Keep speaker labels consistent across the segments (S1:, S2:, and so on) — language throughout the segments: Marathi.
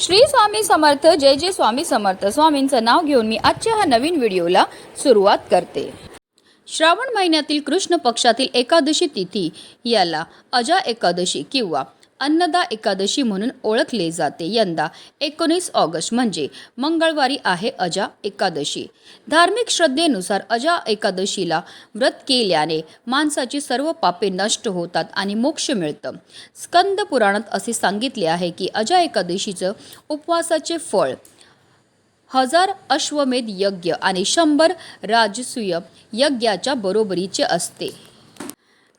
S1: श्री स्वामी समर्थ जय जय स्वामी समर्थ. स्वामींचं नाव घेऊन मी आजच्या ह्या नवीन व्हिडिओला सुरुवात करते. श्रावण महिन्यातील कृष्ण पक्षातील एकादशी तिथी याला अजा एकादशी किंवा अन्नदा एकादशी म्हणून ओळखले जाते. यंदा एकोणीस ऑगस्ट म्हणजे मंगळवारी आहे अजा एकादशी. धार्मिक श्रद्धेनुसार अजा एकादशीला व्रत केल्याने माणसाची सर्व पापे नष्ट होतात आणि मोक्ष मिळतं. स्कंद पुराणात असे सांगितले आहे की अजा एकादशीचं उपवासाचे फळ हजार अश्वमेध यज्ञ आणि शंभर राजसूय यज्ञाच्या बरोबरीचे असते.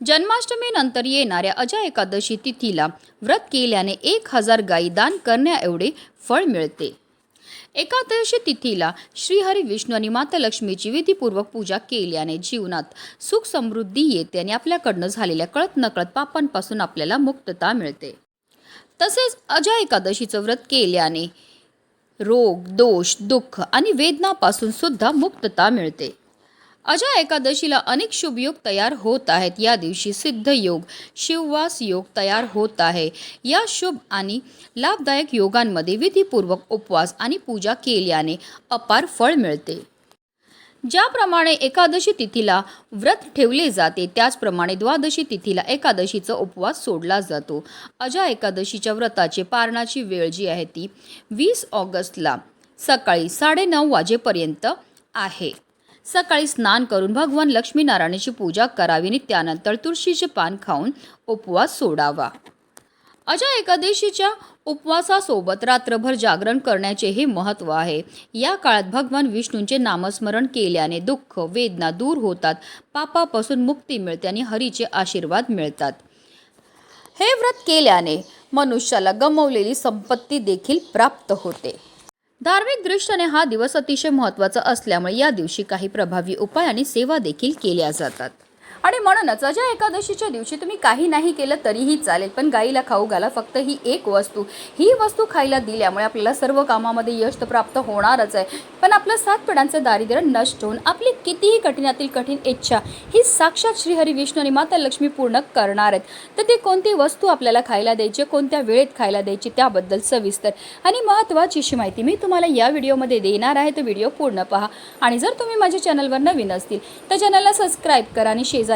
S1: जन्माष्टमीनंतर येणाऱ्या अजय एकादशी तिथीला व्रत केल्याने एक हजार गायी दान करण्याएवढे फळ मिळते. एकादशी तिथीला श्रीहरी विष्णू आणि माता लक्ष्मीची विधीपूर्वक पूजा केल्याने जीवनात सुख समृद्धी येते आणि आपल्याकडनं झालेल्या कळत नकळत पापांपासून आपल्याला मुक्तता मिळते. तसेच अजय एकादशीचं व्रत केल्याने रोग दोष दुःख आणि वेदनापासून सुद्धा मुक्तता मिळते. अजा एकादशीला अनेक शुभ योग तयार होत आहेत. या दिवशी सिद्ध योग शिववास योग तयार होत आहे. या शुभ आणि लाभदायक योगांमध्ये विधीपूर्वक उपवास आणि पूजा केल्याने अपार फळ मिळते. ज्याप्रमाणे एकादशी तिथीला व्रत ठेवले जाते त्याचप्रमाणे द्वादशी तिथीला एकादशीचा उपवास सोडला जातो. अजा एकादशीच्या व्रताचे पारणाची वेळ जी आहे ती वीस ऑगस्टला सकाळी साडेनऊ वाजेपर्यंत आहे. सकाळी स्नान करून भगवान लक्ष्मीनारायणाची पूजा करावी आणि त्यानंतर तुळशीचे पान खाऊन उपवास सोडावा. अशा एकादशीच्या उपवासासोबत रात्रभर जागरण करण्याचे हे महत्त्व आहे. या काळात भगवान विष्णूंचे नामस्मरण केल्याने दुःख वेदना दूर होतात. पापापासून मुक्ती मिळते आणि हरीचे आशीर्वाद मिळतात. हे व्रत केल्याने मनुष्याला गमवलेली संपत्ती देखील प्राप्त होते. धार्मिक दृष्टीने हा दिवस अतिशय महत्त्वाचा असल्यामुळे या दिवशी काही प्रभावी उपाय आणि सेवा देखील केल्या जातात. आणि म्हणूनच अजय एकादशीच्या दिवशी तुम्ही काही नाही केलं तरीही चालेल पण गाईला खाऊ घाला फक्त ही एक वस्तू. ही वस्तू खायला दिल्यामुळे आपल्याला सर्व कामामध्ये यश तर प्राप्त होणारच आहे. पण आपलं सात पिढ्यांचं दारिद्र्य नष्ट होऊन आपली कितीही कठीणातील कठीण इच्छा ही साक्षात श्रीहरी विष्णू आणि माता लक्ष्मी पूर्ण करणार आहेत. तर ती कोणती वस्तू आपल्याला खायला द्यायची कोणत्या वेळेत खायला द्यायची त्याबद्दल सविस्तर आणि महत्त्वाची अशी माहिती मी तुम्हाला या व्हिडिओमध्ये देणार आहे. तो व्हिडिओ पूर्ण पहा. आणि जर तुम्ही माझ्या चॅनलवर नवीन असतील तर चॅनलला सबस्क्राईब करा आणि शेजारी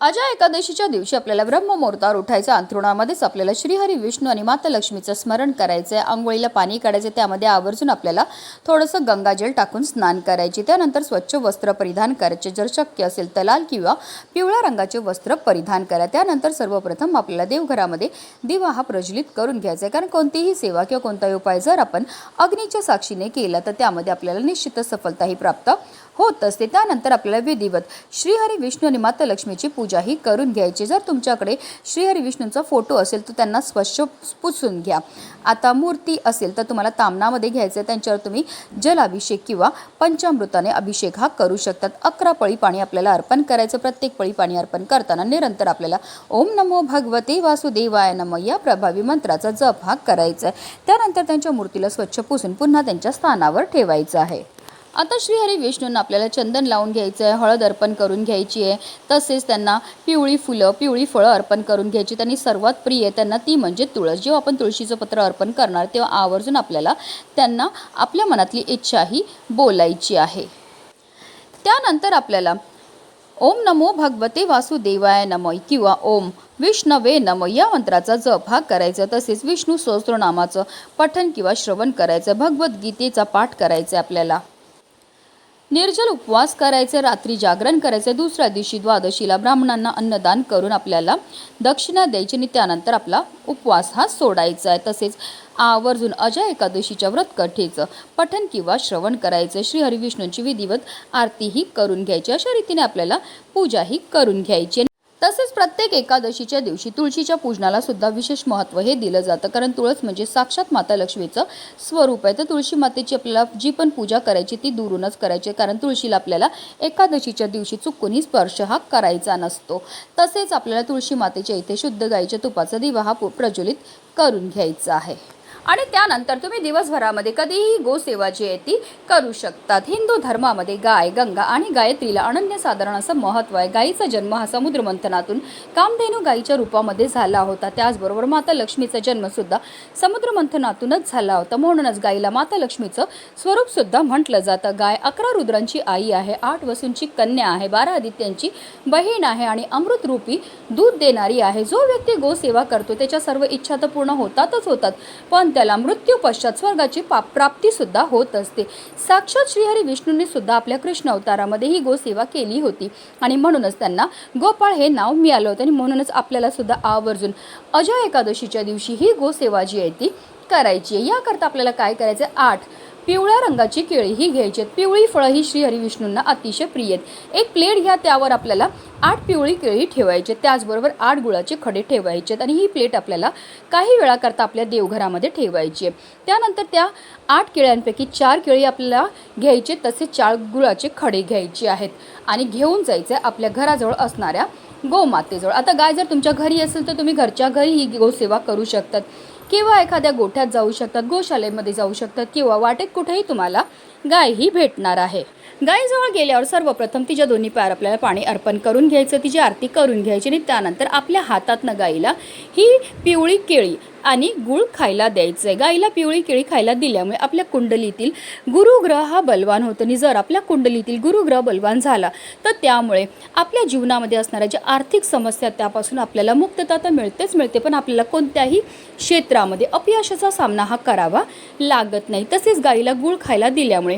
S1: अजा एकादशीच्या दिवशी आपल्याला ब्रह्ममुहूर्तावर उठायचं अंथरुणामध्येच आपल्याला श्रीहरी विष्णू आणि माता लक्ष्मीचं स्मरण करायचं आहे. आंघोळीला पाणी काढायचं त्यामध्ये आवर्जून आपल्याला थोडंसं गंगाजल टाकून स्नान करायचे. त्यानंतर स्वच्छ वस्त्र परिधान करायचे. जर शक्य असेल तर लाल किंवा पिवळ्या रंगाचे वस्त्र परिधान करा. त्यानंतर सर्वप्रथम आपल्याला देवघरामध्ये दिवा हा प्रज्वलित करून घ्यायचा आहे. कारण कोणतीही सेवा किंवा कोणताही उपाय जर आपण अग्नीच्या साक्षीने केला तर त्यामध्ये आपल्याला निश्चितच सफलताही प्राप्त होत असते. त्यानंतर आपल्याला विधिवत श्रीहरी विष्णू आणि माता लक्ष्मीची पूजा पूजाही करून घ्यायची. जर तुमच्याकडे श्रीहरी विष्णूंचा फोटो असेल तर त्यांना स्वच्छ पुसून घ्या. आता मूर्ती असेल तर तुम्हाला तामणामध्ये घ्यायचं आहे त्यांच्यावर तुम्ही जलाभिषेक किंवा पंचामृताने अभिषेक हा करू शकतात. अकरा पळी पाणी आपल्याला अर्पण करायचं. प्रत्येक पळी पाणी अर्पण करताना निरंतर आपल्याला ओम नमो भगवते वासुदेवाय नम या प्रभावी मंत्राचा जप हा करायचा आहे त्यानंतर त्यांच्या मूर्तीला स्वच्छ पुसून पुन्हा त्यांच्या स्थानावर ठेवायचं आहे. आता श्रीहरी विष्णूंना आपल्याला चंदन लावून घ्यायचं आहे हळद अर्पण करून घ्यायची आहे तसेच त्यांना पिवळी फुलं पिवळी फळं अर्पण करून घ्यायची. त्यांनी सर्वात प्रिय त्यांना ती म्हणजे तुळस. जेव्हा आपण तुळशीचं पत्र अर्पण करणार तेव्हा आवर्जून आपल्याला त्यांना आपल्या मनातली इच्छाही बोलायची आहे. त्यानंतर आपल्याला ओम नमो भगवते वासुदेवाय नम किंवा ओम विष्णवे नम या मंत्राचा जप हा करायचा. तसेच विष्णू सहस्त्रनामाचं पठण किंवा श्रवण करायचं. भगवद्गीतेचा पाठ करायचा आपल्याला. निर्जल उपवास करायचे रात्री जागरण करायचे दुसऱ्या दिवशी द्वादशीला ब्राह्मणांना अन्नदान करून आपल्याला दक्षिणा द्यायची आणि त्यानंतर आपला उपवास हा सोडायचा आहे. तसेच आवर्जून अजय एकादशीच्या व्रतकथेचं पठण किंवा श्रवण करायचं. श्री हरिविष्णूंची विधिवत आरतीही करून घ्यायची. अशा रीतीने आपल्याला पूजाही करून घ्यायची. तसेच प्रत्येक एकादशीच्या दिवशी तुळशीच्या पूजनाला सुद्धा विशेष महत्त्व हे दिलं जातं. कारण तुळस म्हणजे साक्षात माता लक्ष्मीचं स्वरूप आहे. तर तुळशी मातेची आपल्याला जी पण पूजा करायची ती दुरूनच करायची कारण तुळशीला आपल्याला एकादशीच्या दिवशी चुकूनही स्पर्श हा करायचा नसतो. तसेच आपल्याला तुळशी मातेच्या इथे शुद्ध गाईच्या तुपाचा दिवा हा पु- प्रज्वलित करून घ्यायचा आहे. आणि त्यानंतर तुम्ही दिवसभरामध्ये कधीही गोसेवा जी आहे ती करू शकतात. हिंदू धर्मामध्ये गाय गंगा आणि गायत्रीला अनन्यसाधारण असं महत्त्व आहे. गायीचा जन्म हा समुद्र मंथनातून कामधेनू गायीच्या रूपामध्ये झाला होता. त्याचबरोबर माता लक्ष्मीचा जन्मसुद्धा समुद्र मंथनातूनच झाला होता. म्हणूनच गायीला माता लक्ष्मीचं स्वरूपसुद्धा म्हटलं जातं. गाय अकरा रुद्रांची आई आहे आठ वसूंची कन्या आहे बारा आदित्यांची बहीण आहे आणि अमृतरूपी दूध देणारी आहे. जो व्यक्ती गोसेवा करतो त्याच्या सर्व इच्छा तर पूर्ण होतातच होतात. पण त्याला मृत्यू पश्चात स्वर्गाची पाप प्राप्ती सुद्धा होत असते. साक्षात श्रीहरी विष्णूंनी सुद्धा आपल्या कृष्ण अवतारामध्ये ही गोसेवा केली होती. आणि म्हणूनच त्यांना गोपाळ हे नाव मिळालं होतं आणि म्हणूनच आपल्याला सुद्धा आवर्जून अजय एकादशीच्या दिवशी ही गोसेवा जी आहे ती करायची आहे. याकरता आपल्याला काय करायचं आहे आठ. पिवळ्या रंगाची केळी ही घ्यायची आहेत. पिवळी फळं ही श्री हरिविष्णूंना अतिशय प्रिय आहेत. एक प्लेट घ्या त्यावर आपल्याला आठ पिवळी केळी ठेवायचे आहेत. त्याचबरोबर आठ गुळाचे खडे ठेवायचे आणि ही प्लेट आपल्याला काही वेळाकरता आपल्या देवघरामध्ये ठेवायची आहे. त्यानंतर त्या आठ केळ्यांपैकी चार केळी आपल्याला घ्यायचे तसे चार गुळाचे खडे घ्यायचे आहेत आणि घेऊन जायचे आपल्या घराजवळ असणाऱ्या गोमातेजवळ. आता गाय जर तुमच्या घरी असेल तर तुम्ही घरच्या घरी ही गोसेवा करू शकतात. किंवा एखाद्या गोठ्यात जाऊ शकतात गोशाळेमध्ये जाऊ शकतात किंवा वाटेत कुठेही तुम्हाला गाय ही भेटणार आहे. गायीजवळ गेल्यावर सर्वप्रथम तिच्या दोन्ही पायावर आपल्याला पाणी अर्पण करून घ्यायचं तिची आरती करून घ्यायची आणि त्यानंतर आपल्या हातातनं गाईला ही पिवळी केळी आणि गुळ खायला द्यायचं आहे गाईला पिवळी केळी खायला दिल्यामुळे आपल्या कुंडलीतील गुरुग्रह हा बलवान होतो आणि जर आपल्या कुंडलीतील गुरुग्रह बलवान झाला तर त्यामुळे आपल्या जीवनामध्ये असणाऱ्या ज्या आर्थिक समस्या आहेत, त्यापासून आपल्याला मुक्तता तर मिळतेच मिळते पण आपल्याला कोणत्याही क्षेत्रामध्ये अपयशाचा सामना हा करावा लागत नाही. तसेच गाईला गुळ खायला दिल्यामुळे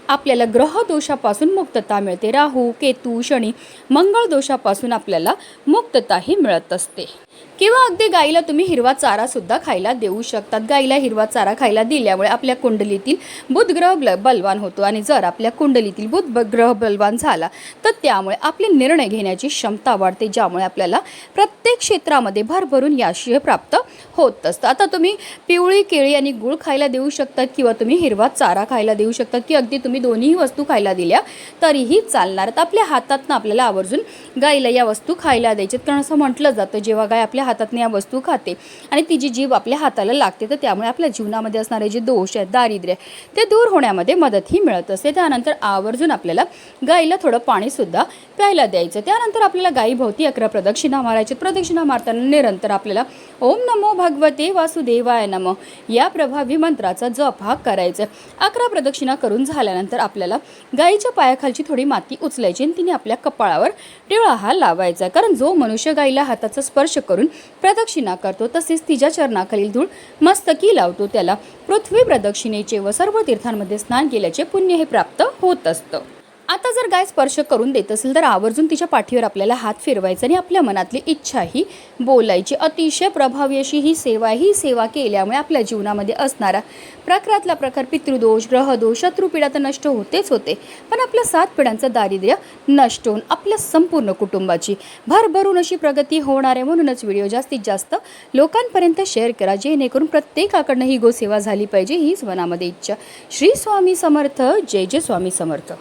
S1: आपल्याला ग्रह दोषापासून मुक्तता मिळते. राहू केतू शनी मंगळ दोषापासून आपल्याला मुक्तताही मिळत असते. किंवा अगदी गाईला तुम्ही हिरवा चारा सुद्धा खायला देऊ शकतात. गाईला हिरवा चारा खायला दिल्यामुळे आपल्या कुंडलीतील बुध ग्रह बल- बलवान होतो आणि जर आपल्या कुंडलीतील बुध ग्रह बलवान झाला तर त्यामुळे आपले निर्णय घेण्याची क्षमता वाढते ज्यामुळे आपल्याला प्रत्येक क्षेत्रामध्ये भरभरून यश प्राप्त होत असतं. आता तुम्ही पिवळी केळी आणि गुळ खायला देऊ शकतात किंवा तुम्ही हिरवा चारा खायला देऊ शकतात की अगदी तुम्ही दोन्ही वस्तू खायला दिल्या तरीही चालणार. तर आपल्या हातातनं आपल्याला आवर्जून गाईला या वस्तू खायला द्यायच्यात कारण असं म्हटलं जातं जेव्हा गाय आपल्या हातातनं या वस्तू खाते आणि तिची जीभ आपल्या हाताला लागते तर त्यामुळे आपल्या जीवनामध्ये असणारे जे दोष आहेत दारिद्र्य आहे, ते दूर होण्यामध्ये मदतही मिळत असते. त्यानंतर आवर्जून आपल्याला गाईला थोडं पाणीसुद्धा प्यायला द्यायचं त्यानंतर आपल्याला गाईभोवती अकरा प्रदक्षिणा मारायच्या प्रदक्षिणा मारताना निरंतर आपल्याला ओम नमो भगवते वासुदेवाय नम या प्रभावी मंत्राचा जप हा करायचा अकरा प्रदक्षिणा करून झाल्यानंतर आपल्याला गाईच्या पायाखालची थोडी माती उचलायची आणि तिने आपल्या कपाळावर टिळा हा लावायचा. कारण जो मनुष्य गाईला हाताचा स्पर्श करून प्रदक्षिणा करतो तसेच तिच्या चरणाखालील धूळ मस्तकी लावतो. त्याला पृथ्वी प्रदक्षिणेचे व सर्व तीर्थांमध्ये स्नान केल्याचे पुण्य हे प्राप्त होत असतं. आता जर गाय स्पर्श करून देत असेल तर आवर्जून तिच्या पाठीवर आपल्याला हात फिरवायचा आणि आपल्या मनातली इच्छाही बोलायची. अतिशय प्रभावी अशी ही सेवा ही सेवा केल्यामुळे आपल्या जीवनामध्ये असणारा प्रकारातला प्रकार पितृदोष ग्रहदोष शत्रुपीडा तर नष्ट होतेच होते. पण आपल्या सात पिढ्यांचं दारिद्र्य नष्ट होऊन आपल्या संपूर्ण कुटुंबाची भरभरून अशी प्रगती होणार आहे. म्हणूनच व्हिडिओ जास्तीत जास्त लोकांपर्यंत शेअर करा जेणेकरून प्रत्येकाकडनं ही गोसेवा झाली पाहिजे हीच मनामध्ये इच्छा. श्री स्वामी समर्थ. जय जय स्वामी समर्थ.